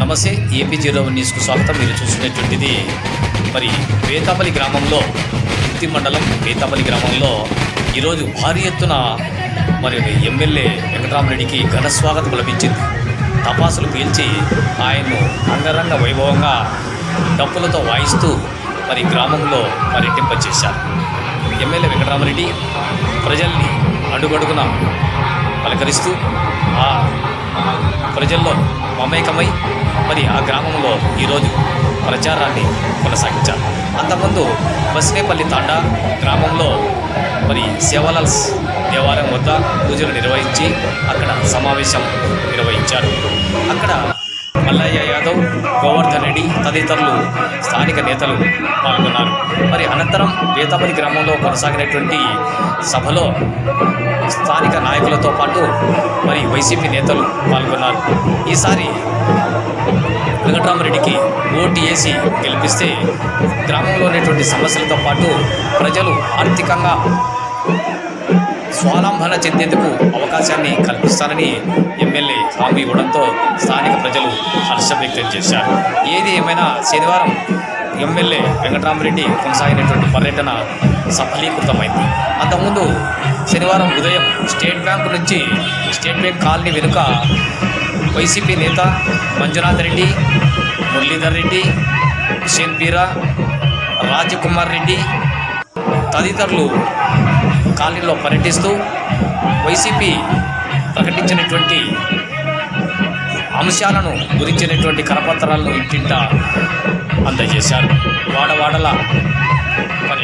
నమస్తే AP zero న్యూస్కు స్వాగతం. మీరు చూసినటువంటిది మరి వేతాపల్లి గ్రామంలో వృత్తి మండలం వేతాపల్లి గ్రామంలో ఈరోజు భారీ ఎత్తున మరి ఎమ్మెల్యే వెంకటరామరెడ్డికి ఘన స్వాగతం లభించింది. తపాసులు పీల్చి ఆయన్ను అంగరంగ వైభవంగా డప్పులతో వాయిస్తూ మరి గ్రామంలో పర్యటింపచేశారు ఎమ్మెల్యే వెంకటరామరెడ్డి ప్రజల్ని అడుగడుగున పలకరిస్తూ ఆ ప్రజల్లో మమేకమై మరి ఆ గ్రామంలో ఈరోజు ప్రచారాన్ని కొనసాగించారు. అంతకుముందు బస్నేపల్లి తాండా గ్రామంలో మరి సేవలాల్స్ దేవాలయం వద్ద పూజలు నిర్వహించి అక్కడ సమావేశం నిర్వహించారు. అక్కడ మల్లయ్య యాదవ్ గోవర్ధన్ రెడ్డి తదితరులు స్థానిక నేతలు పాల్గొన్నారు. మరి అనంతరం వేతాపల్లి గ్రామంలో కొనసాగినటువంటి సభలో స్థానిక నాయకులతో పాటు మరి వైసీపీ నేతలు పాల్గొన్నారు. ఈసారి వెంకటరామరెడ్డికి ఓటు వేసి గెలిపిస్తే గ్రామంలో ఉన్నటువంటి సమస్యలతో పాటు ప్రజలు ఆర్థికంగా స్వాలంబన చెందేందుకు అవకాశాన్ని కల్పిస్తారని ఎమ్మెల్యే హామీ ఇవ్వడంతో స్థానిక ప్రజలు హర్షం వ్యక్తం చేశారు. ఏది ఏమైనా శనివారం ఎమ్మెల్యే వెంకటరామరెడ్డి కొనసాగినటువంటి పర్యటన సఫలీకృతమైంది. అంతకుముందు శనివారం ఉదయం స్టేట్ బ్యాంకు నుంచి స్టేట్ బ్యాంక్ కాలనీ వెనుక వైసీపీ నేత మంజునాథ్ రెడ్డి మురళీధర్ రెడ్డి హుషేన్ పీరా రాజకుమార్ రెడ్డి తదితరులు కాలనీలో పర్యటిస్తూ వైసీపీ ప్రకటించినటువంటి అంశాలను గురించినటువంటి కరపత్రాలను ఇంటింట అందజేశారు. వాడవాడల పర్యటించారు